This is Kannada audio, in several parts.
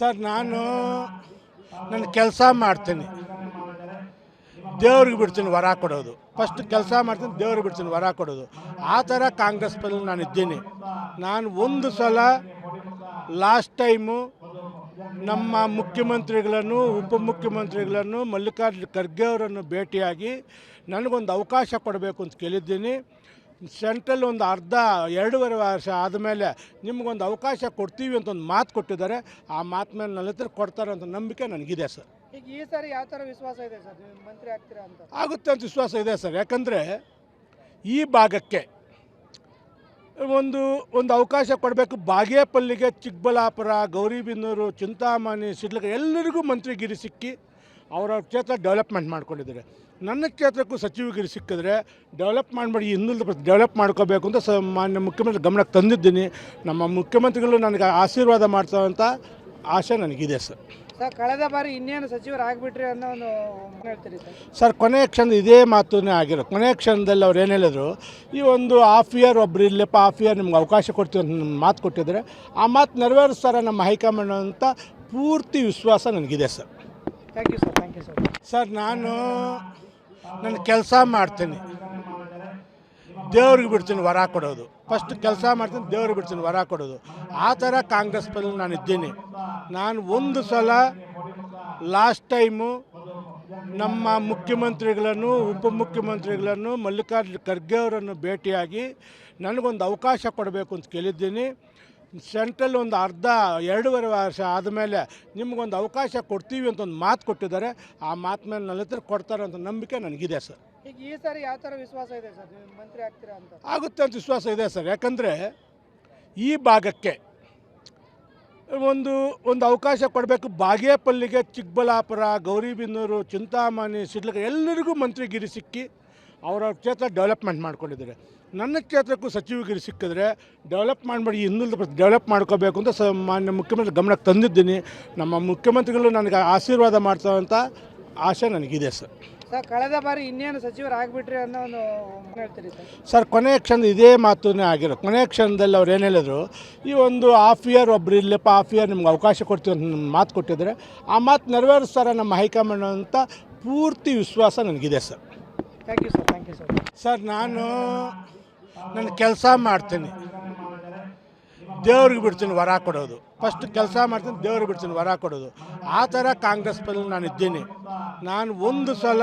ಸರ್, ನಾನು ನನ್ನ ಕೆಲಸ ಮಾಡ್ತೀನಿ. ದೇವ್ರಿಗೆ ಬಿಡ್ತೀನಿ ವರ ಕೊಡೋದು. ಫಸ್ಟ್ ಕೆಲಸ ಮಾಡ್ತೀನಿ, ದೇವ್ರಿಗೆ ಬಿಡ್ತೀನಿ ವರ ಕೊಡೋದು. ಆ ಥರ ಕಾಂಗ್ರೆಸ್ ಪಲ್ಲಿ ನಾನು ಇದ್ದೀನಿ. ನಾನು ಒಂದು ಸಲ ಲಾಸ್ಟ್ ಟೈಮು ನಮ್ಮ ಮುಖ್ಯಮಂತ್ರಿಗಳನ್ನು, ಉಪಮುಖ್ಯಮಂತ್ರಿಗಳನ್ನು, ಮಲ್ಲಿಕಾರ್ಜುನ ಖರ್ಗೆ ಅವರನ್ನು ಭೇಟಿಯಾಗಿ ನನಗೊಂದು ಅವಕಾಶ ಕೊಡಬೇಕು ಅಂತ ಕೇಳಿದ್ದೀನಿ. ಸೆಂಟ್ರಲ್ ಒಂದು ಅರ್ಧ ಎರಡೂವರೆ ವರ್ಷ ಆದಮೇಲೆ ನಿಮಗೊಂದು ಅವಕಾಶ ಕೊಡ್ತೀವಿ ಅಂತ ಒಂದು ಮಾತು ಕೊಟ್ಟಿದ್ದಾರೆ. ಆ ಮಾತು ಮೇಲೆ ನನ್ನ ಹತ್ರ ಕೊಡ್ತಾರೆ ಅಂತ ನಂಬಿಕೆ ನನಗಿದೆ ಸರ್. ಈಗ ಈ ಸಾರಿ ಯಾವ ಥರ ವಿಶ್ವಾಸ ಇದೆ ಸರ್? ನೀವು ಮಂತ್ರಿ ಆಗ್ತೀರಾ ಅಂತ? ಆಗುತ್ತೆ ಅಂತ ವಿಶ್ವಾಸ ಇದೆ ಸರ್. ಯಾಕಂದರೆ ಈ ಭಾಗಕ್ಕೆ ಒಂದು ಒಂದು ಅವಕಾಶ ಕೊಡಬೇಕು. ಬಾಗೇಪಲ್ಲಿಗೆ ಚಿಕ್ಕಬಳ್ಳಾಪುರ ಗೌರಿಬಿದನೂರು ಚಿಂತಾಮಣಿ ಸಿಡ್ಲಗ ಎಲ್ಲರಿಗೂ ಮಂತ್ರಿಗಿರಿ ಸಿಕ್ಕಿ ಅವರ ಕ್ಷೇತ್ರ ಡೆವಲಪ್ಮೆಂಟ್ ಮಾಡ್ಕೊಂಡಿದ್ದಾರೆ. ನನ್ನ ಕ್ಷೇತ್ರಕ್ಕೂ ಸಚಿವಗಿರಿ ಸಿಕ್ಕಿದ್ರೆ ಡೆವಲಪ್ ಮಾಡಬೇಡಿ ಇನ್ನೊಂದು ಡೆವಲಪ್ ಮಾಡ್ಕೋಬೇಕು ಅಂತ ಸ ಮಾನ್ಯ ಮುಖ್ಯಮಂತ್ರಿ ಗಮನಕ್ಕೆ ತಂದಿದ್ದೀನಿ. ನಮ್ಮ ಮುಖ್ಯಮಂತ್ರಿಗಳು ನನಗೆ ಆಶೀರ್ವಾದ ಮಾಡ್ತಾವಂತ ಆಶೆ ನನಗಿದೆ ಸರ್. ಸರ್ ಕಳೆದ ಬಾರಿ ಇನ್ನೇನು ಸಚಿವರು ಆಗಿಬಿಟ್ರಿ ಅನ್ನೋ ಒಂದು ಹೇಳ್ತೀರಿ ಸರ್? ಕೊನೆ ಕೊನೆಯ ಕ್ಷಣ ಇದೇ ಮಾತುನೇ ಆಗಿರೋ ಕೊನೆ ಕ್ಷಣದಲ್ಲಿ ಅವ್ರು ಏನು ಹೇಳಿದ್ರು ಈ ಒಂದು ಹಾಫ್ ಇಯರ್ ಒಬ್ರು ಇಲ್ಲಪ್ಪ ಹಾಫ್ ಇಯರ್ ನಿಮ್ಗೆ ಅವಕಾಶ ಕೊಡ್ತೀವಿ ಅಂತ ಮಾತು ಕೊಟ್ಟಿದ್ದಾರೆ. ಆ ಮಾತು ನೆರವೇರಿಸ್ತಾರೆ ನಮ್ಮ ಹೈಕಮಾಂಡ್ ಅಂತ ಪೂರ್ತಿ ವಿಶ್ವಾಸ ನನಗಿದೆ sir. Thank you sir thank you sir sir, ನಾನು ನನ್ನ ಕೆಲಸ ಮಾಡ್ತೀನಿ. ದೇವ್ರಿಗೆ ಬಿಡ್ತೀನಿ ವರ ಕೊಡೋದು. ಫಸ್ಟ್ ಕೆಲಸ ಮಾಡ್ತೀನಿ, ದೇವ್ರಿಗೆ ಬಿಡ್ತೀನಿ ವರ ಕೊಡೋದು. ಆ ಥರ ಕಾಂಗ್ರೆಸ್ ಪಲ್ಲಿ ನಾನು ಇದ್ದೀನಿ. ನಾನು ಒಂದು ಸಲ ಲಾಸ್ಟ್ ಟೈಮು ನಮ್ಮ ಮುಖ್ಯಮಂತ್ರಿಗಳನ್ನು, ಉಪಮುಖ್ಯಮಂತ್ರಿಗಳನ್ನು ಮಲ್ಲಿಕಾರ್ಜುನ ಖರ್ಗೆ ಅವರನ್ನು ಭೇಟಿಯಾಗಿ ನನಗೊಂದು ಅವಕಾಶ ಕೊಡಬೇಕು ಅಂತ ಕೇಳಿದ್ದೀನಿ. ಸೆಂಟ್ರಲ್ ಒಂದು ಅರ್ಧ ಎರಡೂವರೆ ವರ್ಷ ಆದಮೇಲೆ ನಿಮಗೊಂದು ಅವಕಾಶ ಕೊಡ್ತೀವಿ ಅಂತ ಒಂದು ಮಾತು ಕೊಟ್ಟಿದ್ದಾರೆ. ಆ ಮಾತು ಮೇಲೆ ನನ್ನ ಹತ್ರ ಕೊಡ್ತಾರೆ ಅಂತ ನಂಬಿಕೆ ನನಗಿದೆ ಸರ್. ಈಗ ಈ ಸಾರಿ ಯಾವ ಥರ ವಿಶ್ವಾಸ ಇದೆ ಸರ್? ಮಂತ್ರಿ ಆಗ್ತೀರಾ ಅಂತ? ಆಗುತ್ತೆ ಅಂತ ವಿಶ್ವಾಸ ಇದೆ ಸರ್. ಯಾಕಂದರೆ ಈ ಭಾಗಕ್ಕೆ ಒಂದು ಒಂದು ಅವಕಾಶ ಕೊಡಬೇಕು. ಬಾಗೇಪಲ್ಲಿಗೆ ಚಿಕ್ಕಬಳ್ಳಾಪುರ ಗೌರಿಬಿನ್ನೂರು ಚಿಂತಾಮಣಿ ಸಿಡ್ಲಗ ಎಲ್ಲರಿಗೂ ಮಂತ್ರಿಗಿರಿ ಸಿಕ್ಕಿ ಅವರ ಕ್ಷೇತ್ರ ಡೆವಲಪ್ಮೆಂಟ್ ಮಾಡ್ಕೊಂಡಿದ್ದಾರೆ. ನನ್ನ ಕ್ಷೇತ್ರಕ್ಕೂ ಸಚಿವಗಿರಿ ಸಿಕ್ಕಿದ್ರೆ ಡೆವಲಪ್ ಮಾಡಬೇಡಿ ಇನ್ನುಳಿದ ಡೆವಲಪ್ ಮಾಡ್ಕೋಬೇಕು ಅಂತ ಸ ಮಾನ್ಯ ಮುಖ್ಯಮಂತ್ರಿ ಗಮನಕ್ಕೆ ತಂದಿದ್ದೀನಿ. ನಮ್ಮ ಮುಖ್ಯಮಂತ್ರಿಗಳು ನನಗೆ ಆಶೀರ್ವಾದ ಮಾಡ್ತಾವಂತ ಆಸೆ ನನಗಿದೆ ಸರ್. ಸರ್ ಕಳೆದ ಬಾರಿ ಇನ್ನೇನು ಸಚಿವರು ಆಗಿಬಿಟ್ರಿ ಅನ್ನೋ ಒಂದು ಹೇಳ್ತೀರಿ ಸರ್? ಸರ್ ಕೊನೆಯ ಕ್ಷಣದ ಇದೇ ಮಾತುನೇ ಆಗಿರೋ ಕೊನೆಯ ಕ್ಷಣದಲ್ಲಿ ಅವ್ರು ಏನು ಹೇಳಿದ್ರು ಈ ಒಂದು ಹಾಫ್ ಇಯರ್ ಒಬ್ರು ಇಲ್ಲಪ್ಪ ಹಾಫ್ ಇಯರ್ ನಿಮ್ಗೆ ಅವಕಾಶ ಕೊಡ್ತೀವಿ ಅಂತ ಮಾತು ಕೊಟ್ಟಿದ್ದಾರೆ ಆ ಮಾತು ನೆರವೇರಿಸ್ತಾರೆ ನಮ್ಮ ಹೈಕಮಾಂಡ್ ಅಂತ ಪೂರ್ತಿ ವಿಶ್ವಾಸ ನನಗಿದೆ sir. Thank you sir thank you sir sir, ನಾನು ನನ್ನ ಕೆಲಸ ಮಾಡ್ತೀನಿ. ದೇವ್ರಿಗೆ ಬಿಡ್ತೀನಿ ವರ ಕೊಡೋದು. ಫಸ್ಟ್ ಕೆಲಸ ಮಾಡ್ತೀನಿ, ದೇವ್ರಿಗೆ ಬಿಡ್ತೀನಿ ವರ ಕೊಡೋದು. ಆ ಥರ ಕಾಂಗ್ರೆಸ್ ಪದಲ್ಲಿ ನಾನು ಇದ್ದೀನಿ. ನಾನು ಒಂದು ಸಲ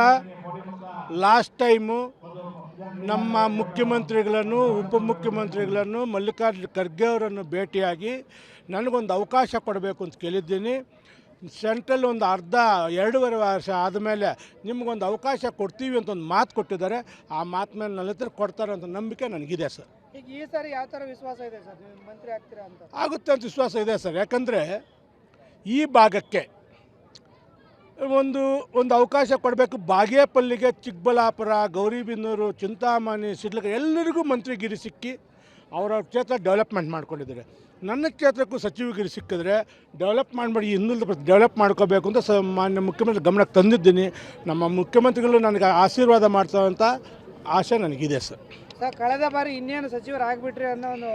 ಲಾಸ್ಟ್ ಟೈಮು ನಮ್ಮ ಮುಖ್ಯಮಂತ್ರಿಗಳನ್ನು, ಉಪಮುಖ್ಯಮಂತ್ರಿಗಳನ್ನು, ಮಲ್ಲಿಕಾರ್ಜುನ ಖರ್ಗೆ ಅವರನ್ನು ಭೇಟಿಯಾಗಿ ನನಗೊಂದು ಅವಕಾಶ ಕೊಡಬೇಕು ಅಂತ ಕೇಳಿದ್ದೀನಿ. ಸೆಂಟ್ರಲ್ ಒಂದು ಅರ್ಧ ಎರಡೂವರೆ ವರ್ಷ ಆದಮೇಲೆ ನಿಮಗೊಂದು ಅವಕಾಶ ಕೊಡ್ತೀವಿ ಅಂತ ಒಂದು ಮಾತು ಕೊಟ್ಟಿದ್ದಾರೆ. ಆ ಮಾತು ಮೇಲೆ ನನ್ನ ಹತ್ರ ಕೊಡ್ತಾರೆ ಅಂತ ನಂಬಿಕೆ ನನಗಿದೆ ಸರ್. ಈಗ ಈ ಸಾರಿ ಯಾವ ಥರ ವಿಶ್ವಾಸ ಇದೆ ಸರ್? ನೀವು ಮಂತ್ರಿ ಆಗ್ತೀರಾ ಅಂತ? ಆಗುತ್ತೆ ಅಂತ ವಿಶ್ವಾಸ ಇದೆ ಸರ್. ಯಾಕಂದರೆ ಈ ಭಾಗಕ್ಕೆ ಒಂದು ಒಂದು ಅವಕಾಶ ಕೊಡಬೇಕು. ಬಾಗೇಪಲ್ಲಿಗೆ ಚಿಕ್ಕಬಳ್ಳಾಪುರ ಗೌರಿಬಿನ್ನೂರು ಚಿಂತಾಮಣಿ ಸಿಡ್ಲಗ ಎಲ್ಲರಿಗೂ ಮಂತ್ರಿಗಿರಿ ಸಿಕ್ಕಿ ಅವರ ಕ್ಷೇತ್ರ ಡೆವಲಪ್ಮೆಂಟ್ ಮಾಡ್ಕೊಂಡಿದ್ದಾರೆ. ನನ್ನ ಕ್ಷೇತ್ರಕ್ಕೂ ಸಚಿವಗಿರಿ ಸಿಕ್ಕಿದ್ರೆ ಡೆವಲಪ್ ಮಾಡಬೇಡಿ ಇನ್ನುಳಿದ ಡೆವಲಪ್ ಮಾಡ್ಕೋಬೇಕು ಅಂತ ಸ ಮಾನ್ಯ ಮುಖ್ಯಮಂತ್ರಿ ಗಮನಕ್ಕೆ ತಂದಿದ್ದೀನಿ. ನಮ್ಮ ಮುಖ್ಯಮಂತ್ರಿಗಳು ನನಗೆ ಆಶೀರ್ವಾದ ಮಾಡ್ತಾವಂತ ಆಶೆ ನನಗಿದೆ ಸರ್. ಸರ್, ಕಳೆದ ಬಾರಿ ಇನ್ನೇನು ಸಚಿವರು ಆಗಿಬಿಟ್ರಿ ಅನ್ನೋ ಒಂದು